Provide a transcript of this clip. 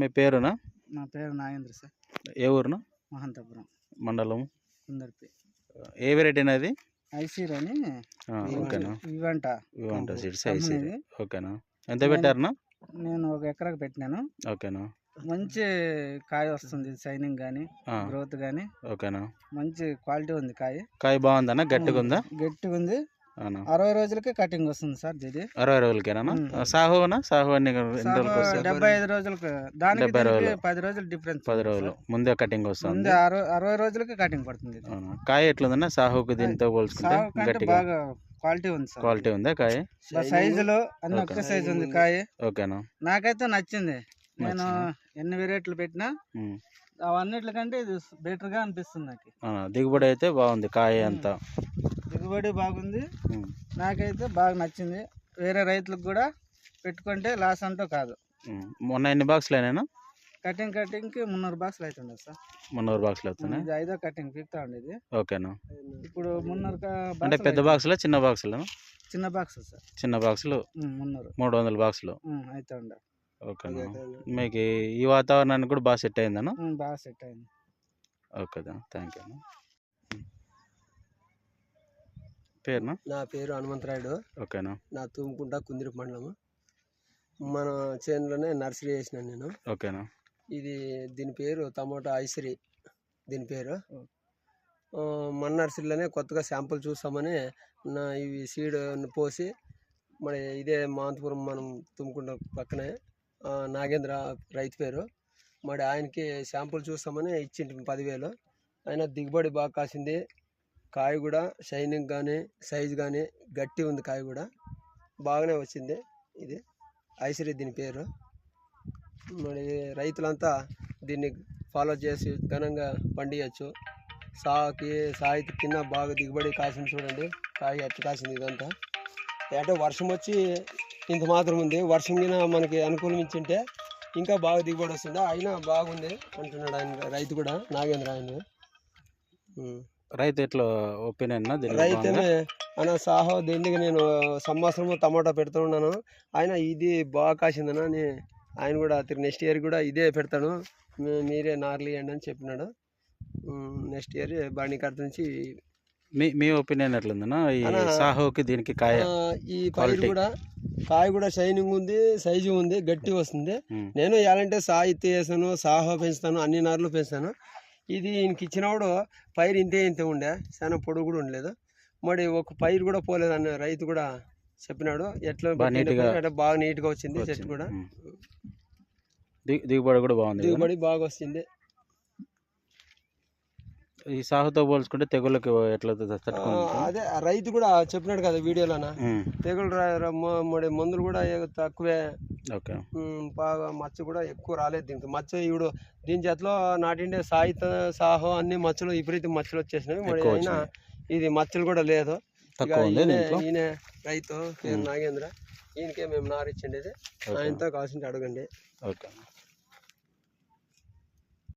మీ పేరునా? నా పేరు నాగేంద్ర సార్. ఏ ఊరునా? మహంతపురం. మండలం? కుందర్పి. ఏ వెరైటీ అది? ఐసీర్ అని ఓకేనా. ఇవంట ఇవంట సీడ్స్ ఐసీ కంపెనీది. ఓకేనా. ఎంత పెట్టారనా? నేను ఒక ఎకరాకు పెట్టినాను. ఓకేనా. మంచి కాయ వస్తుంది షైనింగ్ కానీ గ్రోత్ కానీ ఓకేనా. మంచి క్వాలిటీ ఉంది కాయ. కాయ బాగుందన్నా? గట్టిగా ఉందా గట్టిగా ఉంది అరవై రోజులకే కటింగ్ వస్తుంది సార్ ఇది అరవై రోజులకేనా. సాహోనా సాహో అన్ని డెబ్బై ఐదు రోజులకు. దానికి. పది రోజులు డిఫరెన్స్ పది రోజులు. ముందే కటింగ్ వస్తుంది. అరవై రోజులకి కటింగ్ పడుతుంది కాయ ఎట్లుందన్నా? సాహోకు దీంతో పోల్చుకుంటే గట్టిగా. బాగా క్వాలిటీ ఉంది సార్. క్వాలిటీ ఉందా కాయ? సైజులో అన్ని ఓకే. ఒకే సైజు ఉంది కాయ. ఓకేనా? నాకైతే నచ్చింది. నేను? ఎన్ని వెరైటీలు పెట్టినా. అవన్నిటికంటే ఇది బెటర్గా అనిపిస్తుంది నాకు. దిగుబడి అయితే బాగుంది కాయ అంతా. దిగుబడి బాగుంది. నాకైతే బాగా నచ్చింది. వేరే రైతులకు కూడా పెట్టుకుంటే లాస్ అంటూ కాదు. మొన్న ఎన్ని బాక్స్లు అయినా కటింగ్ కటింగ్కి మున్నూరు బాక్సులు అవుతుండే సార్. మున్నూరు బాక్స్లు అవుతున్నాయి? ఇది ఐదో కటింగ్ పీక్తా ఉండేది ఓకేనా? ఇప్పుడు మున్నూరు అంటే పెద్ద. బాక్సులా చిన్న బాక్సులు? చిన్న బాక్స్ సార్. చిన్న బాక్సులు? మున్నూరు. మూడు వందల బాక్సులు. ఉండే ఓకేనా? మీకు ఈ- వాతావరణానికి కూడా బాగా సెట్ అయిందనా? బాగా సెట్ అయింది. ఓకే థ్యాంక్ యూ పేరునా? నా పేరు హనుమంతరాయుడు ఓకేనా. నా తుమ్ముకుంట కుందిరి మండలము. మన చేనులోనే నర్సరీ వేసినాను నేను. ఓకేనా. ఇది దీని పేరు టమోటా ఐసరి దీని పేరు. ఆ, మన నర్సరీలోనే కొత్తగా శాంపుల్ చూస్తామని నా ఇవి సీడ్ పోసి మరి ఇదే మాంతపురం మనం తుమ్ముకుంట పక్కనే ఆ, నాగేంద్ర రైతు పేరు. మరి ఆయనకి శాంపుల్ చూస్తామని ఇచ్చింటి పదివేలు. ఆయన దిగుబడి బాగా కాసింది. కాయ కూడా షైనింగ్ కానీ సైజ్ కానీ గట్టి ఉంది కాయ కూడా. బాగానే వచ్చింది ఇది. ఐశ్వర్య దీని పేరు. మరి రైతులంతా దీన్ని ఫాలో చేసి ఘనంగా పండియచ్చు. సాకి సాయికి కింద బాగా దిగుబడి కాసింది చూడండి. కాయ ఎట్టు కాసింది ఇదంతా. అంటే వర్షం వచ్చి ఇంత మాత్రం ఉంది. వర్షం కింద మనకి అనుకూలించింటే ఇంకా బాగా దిగుబడి వస్తుంది. అయినా బాగుంది అంటున్నాడు ఆయన రైతు కూడా నాగేంద్ర ఆయన. రైతు ఎట్లా ఒపీనియన్ రైతేనే అన్న సాహో దీనికి నేను సంవత్సరం టమాటా పెడుతున్నాను ఆయన ఇది బాగా కాసిందన్న అని ఆయన కూడా నెక్స్ట్ ఇయర్ కూడా ఇదే పెడతాను. మీరే నార్లు ఇవ్వండి అని చెప్పినాడు. నెక్స్ట్ ఇయర్ బాణికర్త నుంచి మీ మీ ఒపీనియన్ ఎట్లుందన్నా ఈ సాహోకి దీనికి కాయ ఈ పైరు. కూడా కాయ కూడా షైనింగ్ ఉంది సైజు ఉంది గట్టి వస్తుంది. నేను ఎలాంటి సాహిత్య వేసాను సాహో పెంచుతాను అన్ని నార్లు పెంచుతాను. ఇది ఈయనకి ఇచ్చినప్పుడు పైరు ఇంతే ఇంతే ఉండే చాలా పొడుగు కూడా ఉండలేదు. మరి ఒక పైరు కూడా పోలేదు అన్న రైతు కూడా చెప్పినాడు. ఎట్లా బాగా నీట్గా వచ్చింది చెట్టు. కూడా. దిగుబడి కూడా బాగుంది? దిగుబడి బాగా వచ్చింది ఈ సాహుతో పోల్చుకుంటే తెగుళ్ళకి ఎట్లా అదే రైతు కూడా చెప్పినాడు కదా వీడియోలోన. తెగులు మందులు కూడా తక్కువే బాగా మచ్చ కూడా ఎక్కువ రాలేదు దీనికి. మచ్చ ఇప్పుడు దీని చేతిలో నాటిండే సాయిత సాహో అన్ని మచ్చలు విపరీత మచ్చలు వచ్చేసినాయి మరి అయినా. ఇది మచ్చలు కూడా లేదు. ఈయనే రైతు పేరు నాగేంద్ర. ఈయనకే మేము నారిచ్చిండేది. ఆయనతో కావాల్సింటే అడగండి. ఓకే.